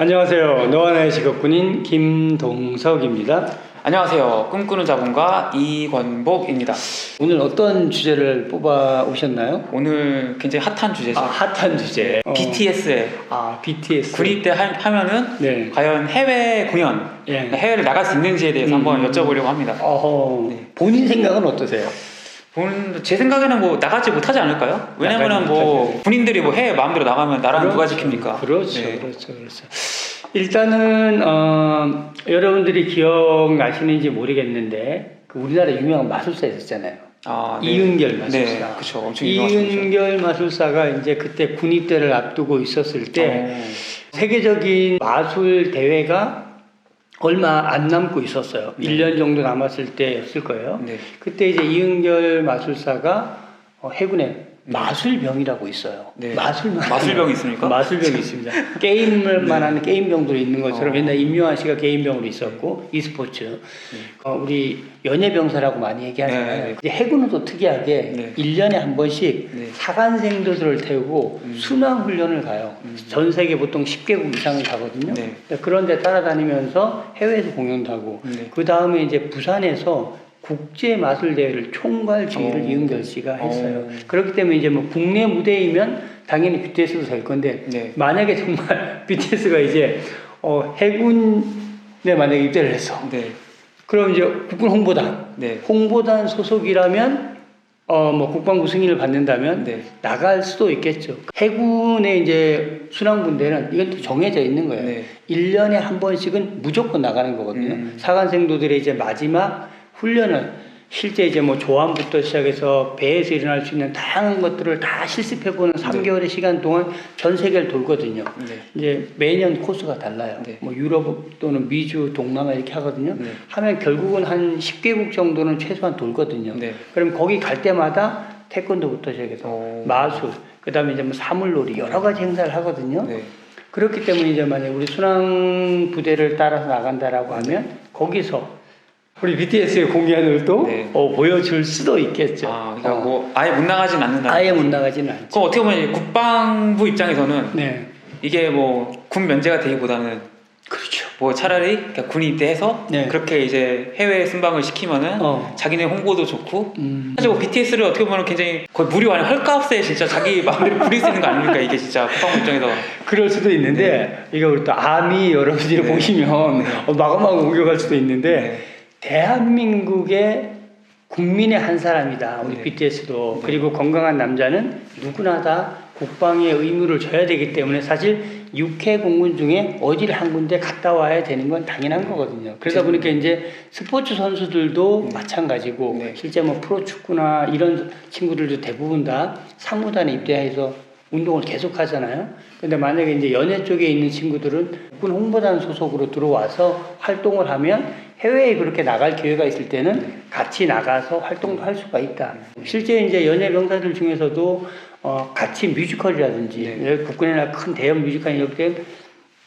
안녕하세요. 노안의 직업군인 김동석입니다. 안녕하세요. 꿈꾸는 자본가 이권복입니다. 오늘 어떤 주제를 뽑아 오셨나요? 오늘 굉장히 핫한 주제죠. 아, 핫한 주제. 어, BTS에 아, BTS. 군입대 하- 하면은 네. 과연 해외 공연, 예. 해외를 나갈 수 있는지에 대해서 음. 한번 여쭤보려고 합니다. 네. 본인 생각은 어떠세요? 본- 제 생각에는 뭐 나가지 못하지 않을까요? 왜냐면은 뭐 못하지. 군인들이 뭐 해외 마음대로 나가면 나라는 누가 지킵니까? 그렇죠, 네. 그렇죠, 그렇죠. 일단은 어, 여러분들이 기억나시는지 모르겠는데 그 우리나라 유명한 마술사 있었잖아요. 아, 네. 이은결 마술사. 네, 그렇죠. 엄청. 이은결 마술사가 이제 그때 군입대를 앞두고 있었을 때 어, 세계적인 마술 대회가 얼마 안 남고 있었어요. 네. 1년 정도 남았을 때였을 거예요. 네. 그때 이제 이은결 마술사가 어, 해군에 마술병이라고 있어요. 네. 마술만 마술병이 있습니까? 마술병이 있습니다. 게임을만 하는 게임병도 있는 것처럼 어. 옛날 임요한 씨가 게임병으로 있었고 e스포츠 어, 우리 연예병사라고 많이 얘기하잖아요. 네, 네. 해군은 또 특이하게 네. 1년에 한 번씩 네. 사관생도들을 태우고 음. 순환 훈련을 가요. 음. 전 세계 보통 10개국 이상을 가거든요. 네. 그런데 따라다니면서 해외에서 공연도 하고 네. 그 다음에 이제 부산에서 국제 마술 대회를 총괄 지휘를 어. 이은결 씨가 했어요. 어. 그렇기 때문에 이제 뭐 국내 무대이면 당연히 BTS도 될 건데 네. 만약에 정말 BTS가 이제 어, 해군에 만약에 입대를 했어. 네. 그럼 이제 국군 홍보단 네. 홍보단 소속이라면 어 뭐 국방부 승인을 받는다면 네. 나갈 수도 있겠죠. 해군의 이제 순항 군대는 이건 또 정해져 있는 거예요. 네. 1년에 한 번씩은 무조건 나가는 거거든요. 음. 사관생도들의 이제 마지막 훈련을 실제 이제 뭐 조함부터 시작해서 배에서 일어날 수 있는 다양한 것들을 다 실습해 보는 3개월의 시간 동안 전 세계를 돌거든요. 네. 이제 매년 코스가 달라요. 네. 뭐 유럽 또는 미주, 동남아 이렇게 하거든요. 네. 하면 결국은 한 10개국 정도는 최소한 돌거든요. 네. 그럼 거기 갈 때마다 태권도부터 시작해서 오. 마술, 그다음에 이제 뭐 사물놀이 여러 가지 행사를 하거든요. 네. 그렇기 때문에 이제 만약 우리 순항 부대를 따라서 나간다라고 하면 거기서 우리 BTS의 공연을 또 네. 어, 보여줄 수도 있겠죠. 아, 그러니까 어, 뭐 아예 못 나가진 않는다. 아예 못 나가지는 않죠. 그럼 어떻게 보면 국방부 입장에서는 네, 이게 뭐 군 면제가 되기보다는 그렇죠. 뭐 차라리 그냥 군이 입대해서 네. 그렇게 이제 해외 순방을 시키면은 어, 자기네 홍보도 좋고 음, 사실 뭐 BTS를 어떻게 보면 굉장히 거의 무료 아니 헐값에 진짜 자기 마음대로 부릴 수 있는 거 아닙니까 이게 진짜 국방부 입장에서 그럴 수도 있는데 이게 우리 또 아미 여러분들이 네. 보시면 어, 마구마구 공격할 수도 있는데 네. 대한민국의 국민의 한 사람이다. 우리 네. BTS도 네. 그리고 건강한 남자는 누구나 다 국방의 의무를 져야 되기 때문에 사실 육해 공군 중에 어디를 한 군데 갔다 와야 되는 건 당연한 거거든요. 그러다 네. 보니까 이제 스포츠 선수들도 네. 마찬가지고 네. 실제 뭐 프로 축구나 이런 친구들도 대부분 다 상무단에 입대해서 운동을 계속 하잖아요. 근데 만약에 이제 연예 쪽에 있는 친구들은 군 홍보단 소속으로 들어와서 활동을 하면 해외에 그렇게 나갈 기회가 있을 때는 같이 나가서 활동도 할 수가 있다. 실제 이제 연예 병사들 중에서도 어, 같이 뮤지컬이라든지 네. 예, 국군이나 큰 대형 뮤지컬 때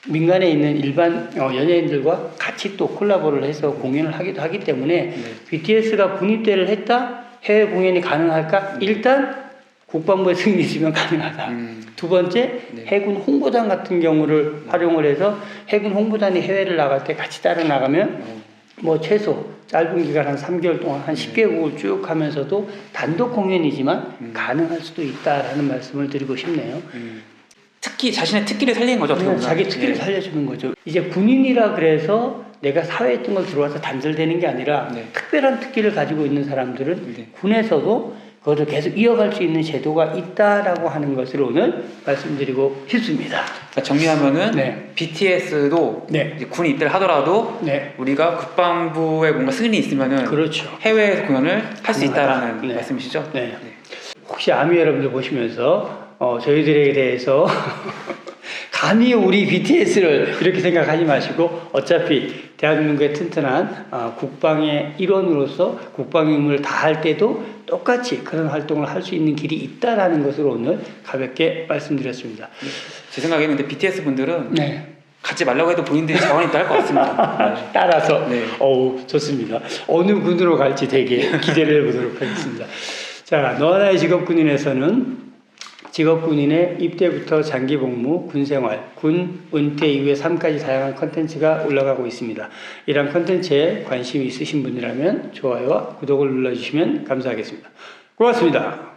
민간에 있는 일반 어, 연예인들과 같이 또 콜라보를 해서 공연을 하기도 하기 때문에 네. BTS가 군입대를 했다 해외 공연이 가능할까? 일단 국방부의 승인이 있으면 가능하다. 음, 두 번째 네. 해군 홍보단 같은 경우를 활용을 해서 해군 홍보단이 해외를 나갈 때 같이 따라 나가면 어, 뭐 최소 짧은 기간 한 3개월 동안 한 10개국을 쭉 하면서도 단독 공연이지만 음. 가능할 수도 있다라는 말씀을 드리고 싶네요. 음. 특히 자신의 특기를 살리는 거죠 어떻게 보면 자기 특기를 예. 살려주는 거죠. 이제 군인이라 그래서 내가 사회에 있던 걸 들어와서 단절되는 게 아니라 네. 특별한 특기를 가지고 있는 사람들은 네. 군에서도 그것을 계속 이어갈 수 있는 제도가 있다라고 하는 것을 오늘 말씀드리고 싶습니다. 그러니까 정리하면은 네. BTS도 네. 이제 군 입대를 하더라도 네. 우리가 국방부에 뭔가 승인이 있으면은 그렇죠. 해외에서 공연을 할 수. 있다라는 네. 말씀이시죠? 네. 혹시 아미 여러분들 보시면서 어, 저희들에 대해서 감히 우리 BTS를 이렇게 생각하지 마시고 어차피 대한민국의 튼튼한 어, 국방의 일원으로서 국방의 의무를 다할 때도 똑같이 그런 활동을 할 수 있는 길이 있다라는 것을 오늘 가볍게 말씀드렸습니다. 제 생각에는 근데 BTS 분들은 네. 갖지 말라고 해도 본인들이 자원이 있다 할것 같습니다. 따라서 네. 어우 좋습니다. 어느 군으로 갈지 되게 기대를 해보도록 하겠습니다. 자, 너 하나의 직업 군인에서는 직업군인의 입대부터 장기 복무, 군생활, 군 은퇴 이후의 삶까지 다양한 컨텐츠가 올라가고 있습니다. 이런 컨텐츠에 관심이 있으신 분이라면 좋아요와 구독을 눌러주시면 감사하겠습니다. 고맙습니다.